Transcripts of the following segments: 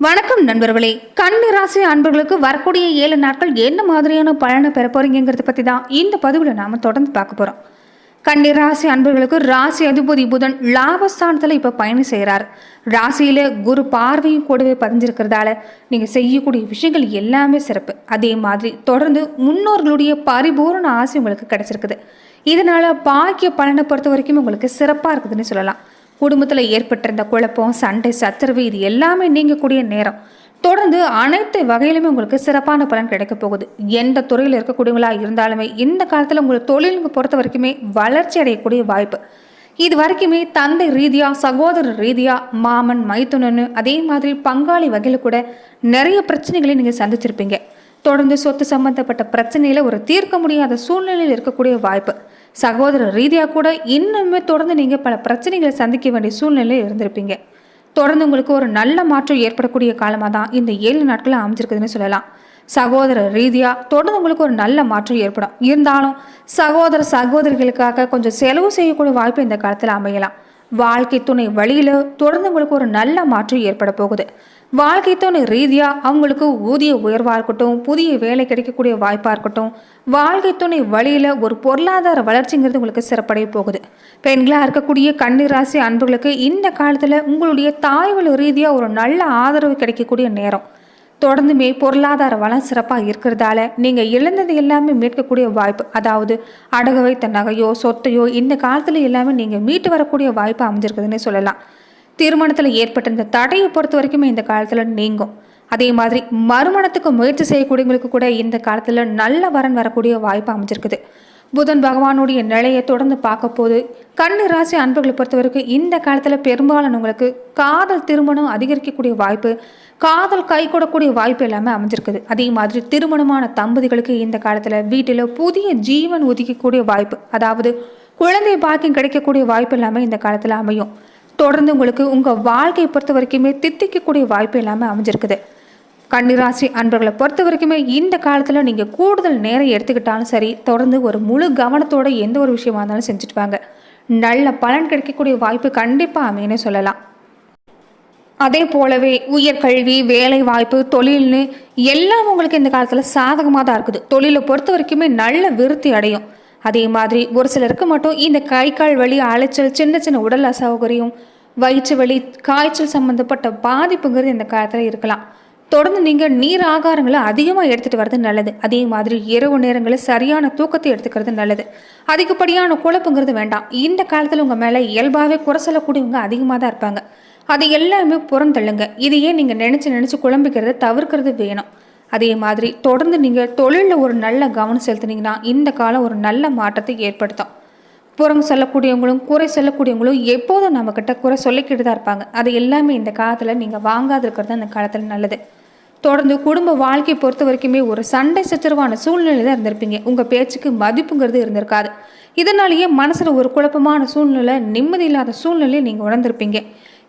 வணக்கம் நண்பர்களே. கன்னி ராசி அன்பர்களுக்கு வரக்கூடிய ஏழு நாட்கள் என்ன மாதிரியான பலனை பெற போறீங்கிறத பற்றி தான் இந்த பதிவில் நாம் தொடர்ந்து பார்க்க போகிறோம் கன்னி ராசி அன்பர்களுக்கு ராசி அதிபதி புதன் லாபஸ்தானத்தில் இப்போ பயணம் செய்கிறார் ராசியில் குரு பார்வையும் கூடவே பதிஞ்சிருக்கிறதால நீங்கள் செய்யக்கூடிய விஷயங்கள் எல்லாமே சிறப்பு. அதே மாதிரி தொடர்ந்து முன்னோர்களுடைய பரிபூரண ஆசை உங்களுக்கு கிடைச்சிருக்குது. இதனால பாக்கிய பலனை பொறுத்த வரைக்கும் உங்களுக்கு சிறப்பாக இருக்குதுன்னு சொல்லலாம். குடும்பத்தில் ஏற்பட்டிருந்த குழப்பம் சண்டை சச்சரவு இது எல்லாமே நீங்கக்கூடிய நேரம். தொடர்ந்து அனைத்து வகையிலுமே உங்களுக்கு சிறப்பான பலன் கிடைக்க போகுது. எந்த துறையில் இருக்கக்கூடியவங்களா இருந்தாலுமே இந்த காலத்தில் உங்களுக்கு தொழிலுங்க பொறுத்த வரைக்குமே வளர்ச்சி அடையக்கூடிய வாய்ப்பு. இது வரைக்குமே தந்தை ரீதியா சகோதர ரீதியா மாமன் மைத்துனன்னு அதே மாதிரி பங்காளி வகையில் கூட நிறைய பிரச்சனைகளை நீங்கள் சந்திச்சிருப்பீங்க. தொடர்ந்து சொத்து சம்பந்தப்பட்ட பிரச்சனையில ஒரு தீர்க்க முடியாத சூழ்நிலையில் இருக்கக்கூடிய வாய்ப்பு. சகோதர ரீதியாக கூட இன்னுமே தொடர்ந்து நீங்கள் பல பிரச்சனைகளை சந்திக்க வேண்டிய சூழ்நிலையில் இருந்திருப்பீங்க. தொடர்ந்து உங்களுக்கு ஒரு நல்ல மாற்றம் ஏற்படக்கூடிய காலமாக தான் இந்த ஏழு நாட்களில் அமைஞ்சிருக்குதுன்னு சொல்லலாம். சகோதர ரீதியாக தொடர்ந்து உங்களுக்கு ஒரு நல்ல மாற்றம் ஏற்படும். இருந்தாலும் சகோதர சகோதரிகளுக்காக கொஞ்சம் செலவு செய்யக்கூடிய வாய்ப்பு இந்த காலத்தில் அமையலாம். வாழ்க்கை துணை வழியில் தொடர்ந்து உங்களுக்கு ஒரு நல்ல மாற்றம் ஏற்பட போகுது. வாழ்க்கை துணை ரீதியாக அவங்களுக்கு ஊதிய உயர்வாக இருக்கட்டும் புதிய வேலை கிடைக்கக்கூடிய வாய்ப்பாக இருக்கட்டும் வாழ்க்கை துணை வழியில் ஒரு பொருளாதார வளர்ச்சிங்கிறது உங்களுக்கு சிறப்படைய போகுது. பெண்களாக இருக்கக்கூடிய கன்னிராசி அன்புகளுக்கு இந்த காலத்தில் உங்களுடைய தாய்வழி ரீதியாக ஒரு நல்ல ஆதரவு கிடைக்கக்கூடிய நேரம். தொடர்ந்துமே பொருளாதார வளம் சிறப்பாக இருக்கிறதால நீங்கள் இழந்தது எல்லாமே மீட்கக்கூடிய வாய்ப்பு அதாவது அடகு வைத்த நகையோ சொத்தையோ இந்த காலத்தில் எல்லாமே நீங்கள் மீட்டு வரக்கூடிய வாய்ப்பு அமைஞ்சிருக்குதுன்னு சொல்லலாம். திருமணத்தில் ஏற்பட்ட இந்த தடையை பொறுத்த வரைக்குமே இந்த காலத்தில் நீங்கும். அதே மாதிரி மறுமணத்துக்கு முயற்சி செய்யக்கூடியவங்களுக்கு கூட இந்த காலத்தில் நல்ல வரன் வரக்கூடிய வாய்ப்பு அமைஞ்சிருக்குது. புதன் பகவானுடைய நிலையை தொடர்ந்து பார்க்க போது கண்ணு ராசி அன்புகளை பொறுத்த வரைக்கும் இந்த காலத்தில் பெரும்பாலானவங்களுக்கு காதல் திருமணம் அதிகரிக்கக்கூடிய வாய்ப்பு காதல் கை கூடக்கூடிய வாய்ப்பு எல்லாமே அமைஞ்சிருக்குது. அதே மாதிரி திருமணமான தம்பதிகளுக்கு இந்த காலத்தில் வீட்டில் புதிய ஜீவன் ஒதுக்கக்கூடிய வாய்ப்பு அதாவது குழந்தை பாக்கியம் கிடைக்கக்கூடிய வாய்ப்பு எல்லாமே இந்த காலத்தில் அமையும். தொடர்ந்து உங்களுக்கு உங்கள் வாழ்க்கையை பொறுத்த வரைக்குமே தித்திக்கக்கூடிய வாய்ப்பு இல்லாமல் அமைஞ்சிருக்குது. கன்னிராசி அன்பர்களை பொறுத்த வரைக்குமே இந்த காலத்தில் நீங்கள் கூடுதல் நேரம் எடுத்துக்கிட்டாலும் சரி தொடர்ந்து ஒரு முழு கவனத்தோட எந்த ஒரு விஷயமா இருந்தாலும் செஞ்சுட்டு வாங்க. நல்ல பலன் கிடைக்கக்கூடிய வாய்ப்பு கண்டிப்பாக அமையன்னு சொல்லலாம். அதே போலவே உயர்கல்வி வேலை வாய்ப்பு தொழில்னு எல்லாம் உங்களுக்கு இந்த காலத்தில் சாதகமாக தான் இருக்குது. தொழிலை பொறுத்த வரைக்குமே நல்ல விருத்தி அடையும். அதே மாதிரி ஒரு சிலருக்கு மட்டும் இந்த கை கால் வலி அலைச்சல் சின்ன சின்ன உடல் அசௌகரியம் வயிற்று வலி காய்ச்சல் சம்மந்தப்பட்ட பாதிப்புங்கிறது இந்த காலத்தில் இருக்கலாம். தொடர்ந்து நீங்கள் நீர் ஆகாரங்களை அதிகமாக எடுத்துகிட்டு வர்றது நல்லது. அதே மாதிரி இரவு நேரங்களில் சரியான தூக்கத்தை எடுத்துக்கிறது நல்லது. அதிகப்படியான குழப்பங்கிறது வேண்டாம். இந்த காலத்தில் உங்கள் மேலே இயல்பாகவே குறை சொல்லக்கூடியவங்க அதிகமாக தான் இருப்பாங்க. அது எல்லாமே புறந்தள்ளுங்க. இதையே நீங்கள் நினச்சி நினச்சி குழம்பிக்கிறத தவிர்க்கிறது வேணும். அதே மாதிரி தொடர்ந்து நீங்கள் தொழிலில் ஒரு நல்ல கவனம் செலுத்துனீங்கன்னா இந்த காலம் ஒரு நல்ல மாற்றத்தை ஏற்படுத்தும். புறம் சொல்லக்கூடியவங்களும் குறை சொல்லக்கூடியவங்களும் எப்போதும் நம்மக்கிட்ட குறை சொல்லிக்கிட்டு தான் இருப்பாங்க. அது எல்லாமே இந்த காலத்தில் நீங்கள் வாங்காது இருக்கிறது அந்த காலத்தில் நல்லது. தொடர்ந்து குடும்ப வாழ்க்கையை பொறுத்த வரைக்குமே ஒரு சண்டை சச்சரவான சூழ்நிலை தான் இருந்திருப்பீங்க. உங்கள் பேச்சுக்கு மதிப்புங்கிறது இருந்திருக்காது. இதனாலேயே மனசில் ஒரு குழப்பமான சூழ்நிலை நிம்மதி இல்லாத சூழ்நிலையை நீங்கள் உணர்ந்திருப்பீங்க.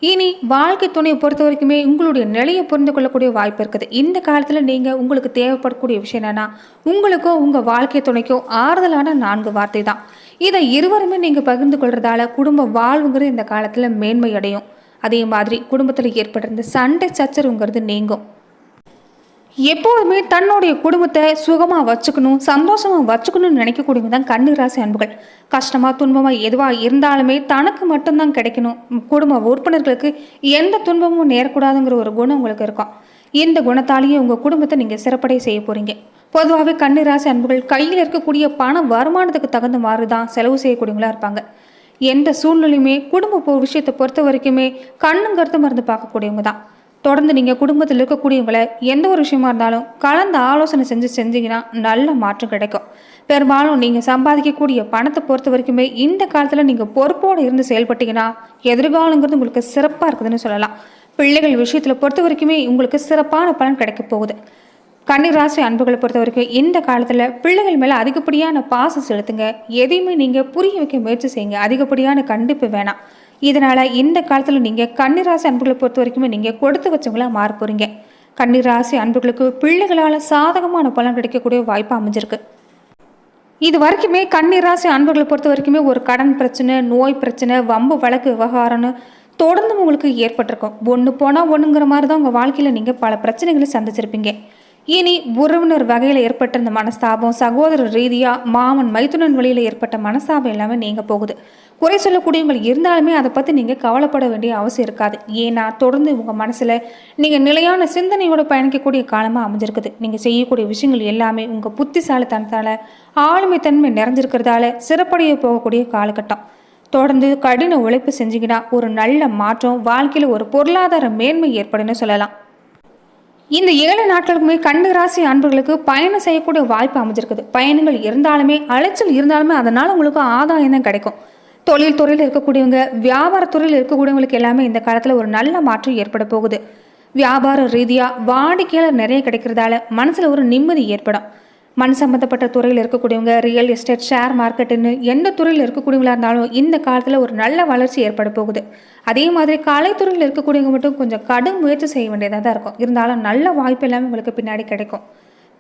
இனி வாழ்க்கை துணையை பொறுத்த வரைக்குமே உங்களுடைய நிலையை புரிந்து கொள்ளக்கூடிய வாய்ப்பு இருக்குது. இந்த காலத்தில் நீங்கள் உங்களுக்கு தேவைப்படக்கூடிய விஷயம் என்னென்னா உங்களுக்கோ உங்கள் வாழ்க்கை துணைக்கோ ஆறுதலான நான்கு வார்த்தை தான். இதை இருவருமே நீங்கள் பகிர்ந்து கொள்றதால குடும்ப வாழ்வுங்கிறது இந்த காலத்தில் மேன்மை அடையும் அதே மாதிரி குடும்பத்தில் ஏற்பட்டிருந்த சண்டை சச்சரவுங்கிறது நீங்கும். எப்போதுமே தன்னுடைய குடும்பத்தை சுகமாக வச்சுக்கணும் சந்தோஷமாக வச்சுக்கணும்னு நினைக்கக்கூடியவங்க தான் கண்ணு ராசி அன்புகள். கஷ்டமாக துன்பமாக எதுவாக இருந்தாலுமே தனக்கு மட்டும்தான் கிடைக்கணும். குடும்ப உறுப்பினர்களுக்கு எந்த துன்பமும் நேரக்கூடாதுங்கிற ஒரு குணம் உங்களுக்கு இருக்கும். இந்த குணத்தாலேயே உங்கள் குடும்பத்தை நீங்கள் சிறப்படைய செய்ய போகிறீங்க பொதுவாகவே கண்ணு ராசி அன்புகள் கையில் இருக்கக்கூடிய பண வருமானத்துக்கு தகுந்த மாதிரி தான் செலவு செய்யக்கூடியவங்களா இருப்பாங்க. எந்த சூழ்நிலையுமே குடும்ப விஷயத்தை பொறுத்த வரைக்குமே கண்ணும் மருந்து பார்க்கக்கூடியவங்க தான். தொடர்ந்து நீங்கள் குடும்பத்தில் இருக்கக்கூடியவங்களை எந்த ஒரு விஷயமா இருந்தாலும் கலந்து ஆலோசனை செஞ்சு செஞ்சீங்கன்னா நல்ல மாற்றம் கிடைக்கும். பெரும்பாலும் நீங்கள் சம்பாதிக்கக்கூடிய பணத்தை பொறுத்த வரைக்குமே இந்த காலத்தில் நீங்கள் பொறுப்போடு இருந்து செயல்பட்டீங்கன்னா எதிர்காலங்கிறது உங்களுக்கு சிறப்பாக இருக்குதுன்னு சொல்லலாம். பிள்ளைகள் விஷயத்தில் பொறுத்த வரைக்குமே உங்களுக்கு சிறப்பான பலன் கிடைக்க போகுது. கன்னிராசி அன்புகளை பொறுத்த வரைக்கும் இந்த காலத்தில் பிள்ளைகள் மேலே அதிகப்படியான பாசம் செலுத்துங்க. எதையுமே நீங்கள் புரிய வைக்க முயற்சி செய்யுங்க. அதிகப்படியான கண்டிப்பு வேணாம். இதனால் இந்த காலத்தில் நீங்கள் கன்னிராசி அன்புகளை பொறுத்த வரைக்குமே நீங்கள் கொடுத்து வச்சவங்களா மாற போகிறீங்க கன்னிராசி அன்புகளுக்கு பிள்ளைகளால் சாதகமான பலன் கிடைக்கக்கூடிய வாய்ப்பு அமைஞ்சிருக்கு. இது வரைக்குமே கன்னிராசி அன்புகளை பொறுத்த வரைக்குமே ஒரு கடன் பிரச்சனை நோய் பிரச்சனை வம்பு வழக்கு விவகாரம்னு தொடர்ந்து உங்களுக்கு ஏற்பட்டிருக்கும். ஒன்று போனால் ஒன்றுங்கிற மாதிரி தான் உங்கள் வாழ்க்கையில் நீங்கள் பல பிரச்சனைகளை சந்திச்சிருப்பீங்க. இனி உறவினர் வகையில் ஏற்பட்ட இந்த மனஸ்தாபம் சகோதர ரீதியாக மாமன் மைத்துனன் வழியில் ஏற்பட்ட மனஸ்தாபம் எல்லாமே நீங்கள் போகுது. குறை சொல்லக்கூடியவங்க இருந்தாலுமே அதை பற்றி நீங்கள் கவலைப்பட வேண்டிய அவசியம் இருக்காது. ஏன்னா தொடர்ந்து உங்கள் மனசில் நீங்கள் நிலையான சிந்தனையோடு பயணிக்கக்கூடிய காலமாக அமைஞ்சிருக்குது. நீங்கள் செய்யக்கூடிய விஷயங்கள் எல்லாமே உங்கள் புத்திசாலித்தனத்தால் ஆளுமைத்தன்மை நிறைஞ்சிருக்கிறதால சிறப்படைய போகக்கூடிய காலகட்டம். தொடர்ந்து கடின உழைப்பு செஞ்சிங்கன்னா ஒரு நல்ல மாற்றம் வாழ்க்கையில் ஒரு பொருளாதார மேன்மை ஏற்படும்னு சொல்லலாம். இந்த ஏழு நாட்களுக்குமே கண்ணு ராசி அன்பர்களுக்கு பயணம் செய்யக்கூடிய வாய்ப்பு அமைஞ்சிருக்குது. பயணங்கள் இருந்தாலுமே அலைச்சல் இருந்தாலுமே அதனால் உங்களுக்கு ஆதாயம் தான் கிடைக்கும். தொழில் துறையில் இருக்கக்கூடியவங்க வியாபாரத்துறையில் இருக்கக்கூடியவங்களுக்கு எல்லாமே இந்த காலத்தில் ஒரு நல்ல மாற்றம் ஏற்பட போகுது. வியாபார ரீதியாக வாடிக்கையாளர் நிறைய கிடைக்கிறதால மனசில் ஒரு நிம்மதி ஏற்படும். மண் சம்மந்தப்பட்ட துறையில் இருக்கக்கூடியவங்க ரியல் எஸ்டேட் ஷேர் மார்க்கெட்டுன்னு எந்த துறையில் இருக்கக்கூடியவங்களா இருந்தாலும் இந்த காலத்தில் ஒரு நல்ல வளர்ச்சி ஏற்பட போகுது. அதே மாதிரி கலைத்துறையில் இருக்கக்கூடியவங்க மட்டும் கொஞ்சம் கடும் முயற்சி செய்ய வேண்டியதாக தான் இருக்கும். இருந்தாலும் நல்ல வாய்ப்பு எல்லாமே உங்களுக்கு பின்னாடி கிடைக்கும்.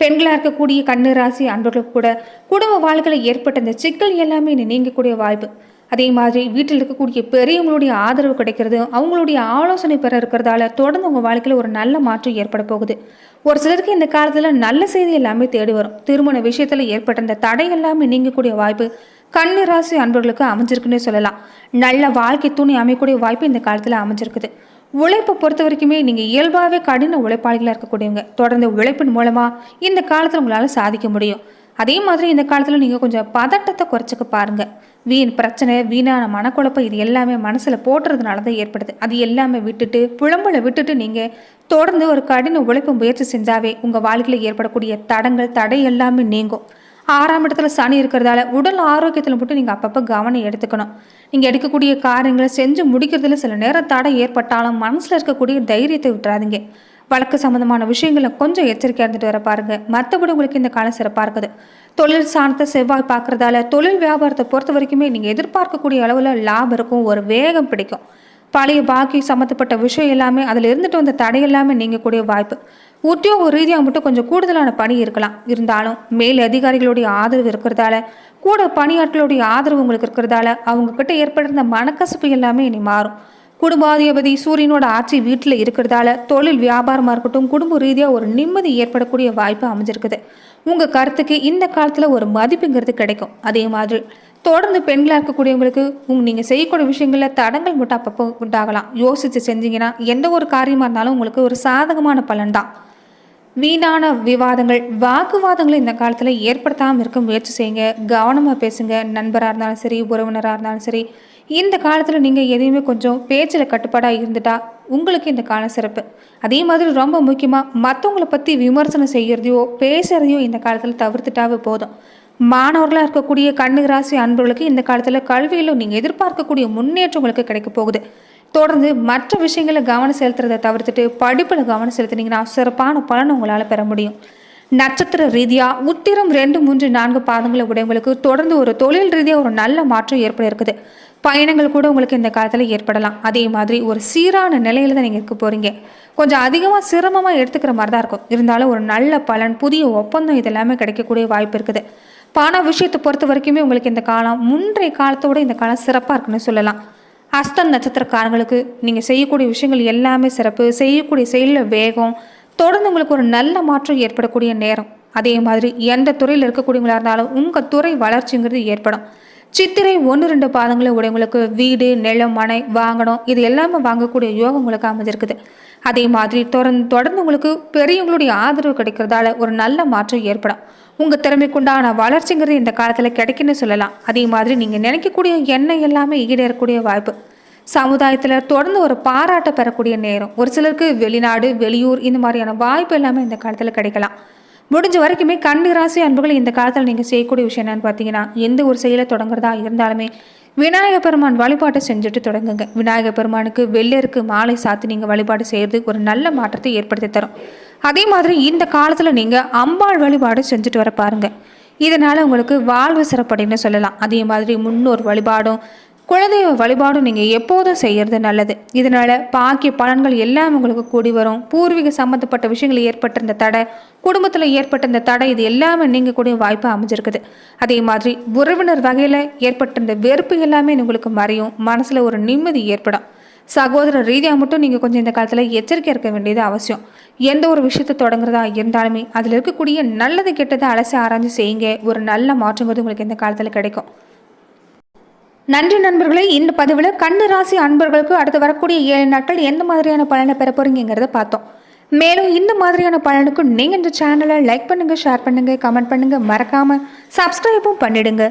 பெண்களாக இருக்கக்கூடிய கண்ணு ராசி அன்பர்களுக்கு கூட குடும்ப வாழ்க்கையில் ஏற்பட்ட இந்த சிக்கல் எல்லாமே இனி நீங்கக்கூடிய வாய்ப்பு. அதே மாதிரி வீட்டில் இருக்கக்கூடிய பெரியவங்களுடைய ஆதரவு கிடைக்கிறது அவங்களுடைய ஆலோசனை பெற இருக்கிறதால தொடர்ந்து உங்கள் வாழ்க்கையில் ஒரு நல்ல மாற்றம் ஏற்பட போகுது. ஒரு சிலருக்கு இந்த காலத்தில் நல்ல செய்தி எல்லாமே தேடி வரும். திருமண விஷயத்தில் ஏற்பட்ட இந்த தடை எல்லாமே நீங்கக்கூடிய வாய்ப்பு கன்னி ராசி அன்பர்களுக்கு அமைஞ்சிருக்குன்னே சொல்லலாம். நல்ல வாழ்க்கை துணி அமையக்கூடிய வாய்ப்பு இந்த காலத்தில் அமைஞ்சிருக்குது. உழைப்பை பொறுத்த வரைக்குமே நீங்கள் இயல்பாகவே கடின உழைப்பாளிகளாக இருக்கக்கூடியவங்க. தொடர்ந்து உழைப்பின் மூலமாக இந்த காலத்தில் உங்களால் சாதிக்க முடியும். அதே மாதிரி இந்த காலத்தில் நீங்கள் கொஞ்சம் பதட்டத்தை குறைச்சிக்க பாருங்கள் வீண் பிரச்சனை வீணான மனக்குழப்பம் இது எல்லாமே மனசில் போட்டுறதுனால தான் ஏற்படுது. அது எல்லாமே விட்டுட்டு புலம்பலை விட்டுட்டு நீங்கள் தொடர்ந்து ஒரு கடின உழைப்பு முயற்சி செஞ்சாவே உங்கள் வாழ்க்கையில் ஏற்படக்கூடிய தடங்கள் தடை எல்லாமே நீங்கும். ஆறாம் இடத்துல சனி இருக்கிறதால உடல் ஆரோக்கியத்தில் மட்டும் நீங்கள் அப்பப்போ கவனம் எடுத்துக்கணும். நீங்கள் எடுக்கக்கூடிய காரியங்களை செஞ்சு முடிக்கிறதுல சில நேரம் தடை ஏற்பட்டாலும் மனசில் இருக்கக்கூடிய தைரியத்தை விட்டுறாதீங்க. வழக்கு சம்மந்தமான விஷயங்களை கொஞ்சம் எச்சரிக்கையாக இருந்துட்டு வர பாருங்க. மற்றபடி உங்களுக்கு இந்த காலம் சிறப்பாக இருக்குது. தொழில் சாணத்தை செவ்வாய் பார்க்குறதால தொழில் வியாபாரத்தை பொறுத்த வரைக்குமே நீங்கள் எதிர்பார்க்கக்கூடிய அளவில் லாபம் இருக்கும் ஒரு வேகம் பிடிக்கும். பழைய பாக்கி சம்மந்தப்பட்ட விஷயம் எல்லாமே அதில் இருந்துட்டு வந்த தடை எல்லாமே நீங்கக்கூடிய வாய்ப்பு. உத்தியோக ரீதியாக மட்டும் கொஞ்சம் கூடுதலான பணி இருக்கலாம். இருந்தாலும் மேல் அதிகாரிகளுடைய ஆதரவு இருக்கிறதால கூட பணியாட்களுடைய ஆதரவு உங்களுக்கு இருக்கிறதால அவங்கக்கிட்ட ஏற்பட்டிருந்த ஏற்படுற மனக்கசப்பு எல்லாமே இனி மாறும். குடும்பாதிபதி சூரியனோட ஆட்சி வீட்டில் இருக்கிறதால தொழில் வியாபாரமாக இருக்கட்டும் குடும்ப ரீதியாக ஒரு நிம்மதி ஏற்படக்கூடிய வாய்ப்பு அமைஞ்சிருக்குது. உங்கள் கருத்துக்கு இந்த காலத்தில் ஒரு மதிப்புங்கிறது கிடைக்கும். அதே மாதிரி தொடர்ந்து பெண்களாக இருக்கக்கூடியவங்களுக்கு உங் நீங்கள் செய்யக்கூடிய விஷயங்களில் தடங்கள் மட்டும் அப்பப்போ உண்டாகலாம். யோசித்து செஞ்சீங்கன்னா எந்த ஒரு காரியமாக இருந்தாலும் உங்களுக்கு ஒரு சாதகமான பலன் தான். வீணான விவாதங்கள் வாக்குவாதங்களை இந்த காலத்தில் ஏற்படுத்தாமல் இருக்க முயற்சி செய்யுங்க. கவனமாக பேசுங்க. நண்பராக இருந்தாலும் சரி உறவினராக இருந்தாலும் சரி இந்த காலத்தில் நீங்கள் எதையுமே கொஞ்சம் பேச்சில் கட்டுப்பாடாக இருந்துட்டா உங்களுக்கு இந்த காலம் சிறப்பு. அதே மாதிரி ரொம்ப முக்கியமாக மற்றவங்களை பற்றி விமர்சனம் செய்கிறதையோ பேசுகிறதையோ இந்த காலத்தில் தவிர்த்துட்டாவே போதும். மாணவர்களாக இருக்கக்கூடிய கண்ணு ராசி அன்பர்களுக்கு இந்த காலத்தில் கல்வியிலும் நீங்கள் எதிர்பார்க்கக்கூடிய முன்னேற்றம் உங்களுக்கு கிடைக்க போகுது. தொடர்ந்து மற்ற விஷயங்களில் கவனம் செலுத்துறதை தவிர்த்துட்டு படிப்பில் கவனம் செலுத்தினீங்கன்னா சிறப்பான பலன் உங்களால் பெற முடியும். நட்சத்திர ரீதியாக உத்திரம் ரெண்டு மூன்று நான்கு பாதங்களை உடையவங்களுக்கு தொடர்ந்து ஒரு தொழில் ரீதியாக ஒரு நல்ல மாற்றம் ஏற்பட இருக்குது. பயணங்கள் கூட உங்களுக்கு இந்த காலத்தில் ஏற்படலாம். அதே மாதிரி ஒரு சீரான நிலையில தான் நீங்கள் இருக்க போகிறீங்க கொஞ்சம் அதிகமாக சிரமமாக எடுத்துக்கிற மாதிரி தான் இருக்கும். இருந்தாலும் ஒரு நல்ல பலன் புதிய ஒப்பந்தம் இதெல்லாமே கிடைக்கக்கூடிய வாய்ப்பு இருக்குது. பண விஷயத்தை பொறுத்த வரைக்குமே உங்களுக்கு இந்த காலம் முன்றைய காலத்தோட இந்த காலம் சிறப்பாக இருக்குன்னு சொல்லலாம். அஸ்தம் நட்சத்திரக்காரங்களுக்கு நீங்கள் செய்யக்கூடிய விஷயங்கள் எல்லாமே சிறப்பு. செய்யக்கூடிய செயலில் வேகம். தொடர்ந்து உங்களுக்கு ஒரு நல்ல மாற்றம் ஏற்படக்கூடிய நேரம். அதே மாதிரி எந்த துறையில் இருக்கக்கூடியவங்களா இருந்தாலும் உங்கள் துறை வளர்ச்சிங்கிறது ஏற்படும். சித்திரை ஒன்று ரெண்டு பாதங்களை உடையவங்களுக்கு வீடு நிலம் மனை வாங்கணும். இது எல்லாமே வாங்கக்கூடிய யோகம் உங்களுக்கு அமைஞ்சிருக்குது. அதே மாதிரி தொடர்ந்து தொடர்ந்து உங்களுக்கு பெரியவங்களுடைய ஆதரவு கிடைக்கிறதால ஒரு நல்ல மாற்றம் ஏற்படும். உங்கள் திறமைக்குண்டான வளர்ச்சிங்கிறது இந்த காலத்தில் கிடைக்குன்னு சொல்லலாம். அதே மாதிரி நீங்கள் நினைக்கக்கூடிய எண்ணெய் எல்லாமே ஈடேறக்கூடிய வாய்ப்பு. சமுதாயத்தில் தொடர்ந்து ஒரு பாராட்ட பெறக்கூடிய நேரம். ஒரு சிலருக்கு வெளிநாடு வெளியூர் இந்த மாதிரியான வாய்ப்பு எல்லாமே இந்த காலத்தில் கிடைக்கலாம். முடிஞ்ச வரைக்குமே கண்ணு ராசி அன்புகள் இந்த காலத்தில் நீங்கள் செய்யக்கூடிய விஷயம் என்னன்னு பார்த்தீங்கன்னா எந்த ஒரு செயலை தொடங்குறதா இருந்தாலுமே விநாயகர் பெருமான் வழிபாட்டை செஞ்சுட்டு தொடங்குங்க. விநாயகர் பெருமானுக்கு வெள்ளருக்கு மாலை சாத்தி நீங்கள் வழிபாடு செய்கிறது ஒரு நல்ல மாற்றத்தை ஏற்படுத்தி தரும். அதே மாதிரி இந்த காலத்தில் நீங்கள் அம்பாள் வழிபாடு செஞ்சுட்டு வர பாருங்கள் இதனால் உங்களுக்கு வாழ்வு சிறப்படைன்னு சொல்லலாம். அதே மாதிரி முன்னோர் வழிபாடும் குலதெய்வ வழிபாடும் நீங்கள் எப்போதும் செய்கிறது நல்லது. இதனால் பாக்கிய பலன்கள் எல்லாம் உங்களுக்கு கூடி வரும். பூர்வீக சம்மந்தப்பட்ட விஷயங்கள் ஏற்பட்டிருந்த தடை குடும்பத்தில் ஏற்பட்ட இந்த தடை இது எல்லாமே நீங்கள் கூடிய வாய்ப்பு அமைஞ்சிருக்குது. அதே மாதிரி உறவினர் வகையில் ஏற்பட்டிருந்த வெறுப்பு எல்லாமே உங்களுக்கு மறையும். மனசில் ஒரு நிம்மதி ஏற்படும். சகோதர ரீதியாக மட்டும் நீங்கள் கொஞ்சம் இந்த காலத்தில் எச்சரிக்கை இருக்க வேண்டியது அவசியம். எந்த ஒரு விஷயத்தை தொடங்குறதா இருந்தாலுமே அதில் இருக்கக்கூடிய நல்லது கெட்டதை அலசி ஆராய்ஞ்சு செய்யுங்க. ஒரு நல்ல மாற்றங்கிறது உங்களுக்கு இந்த காலத்தில் கிடைக்கும். நன்றி நண்பர்களே இந்த பதிவில் கண்ணு ராசி அன்பர்களுக்கு அடுத்து வரக்கூடிய ஏழு நாட்கள் எந்த மாதிரியான பலனை பெற போறீங்கிறத பார்த்தோம். மேலும் இந்த மாதிரியான பலனுக்கு நீங்கள் இந்த சேனலை லைக் பண்ணுங்கள் ஷேர் பண்ணுங்கள் கமெண்ட் பண்ணுங்கள் மறக்காமல் சப்ஸ்கிரைபும் பண்ணிடுங்க.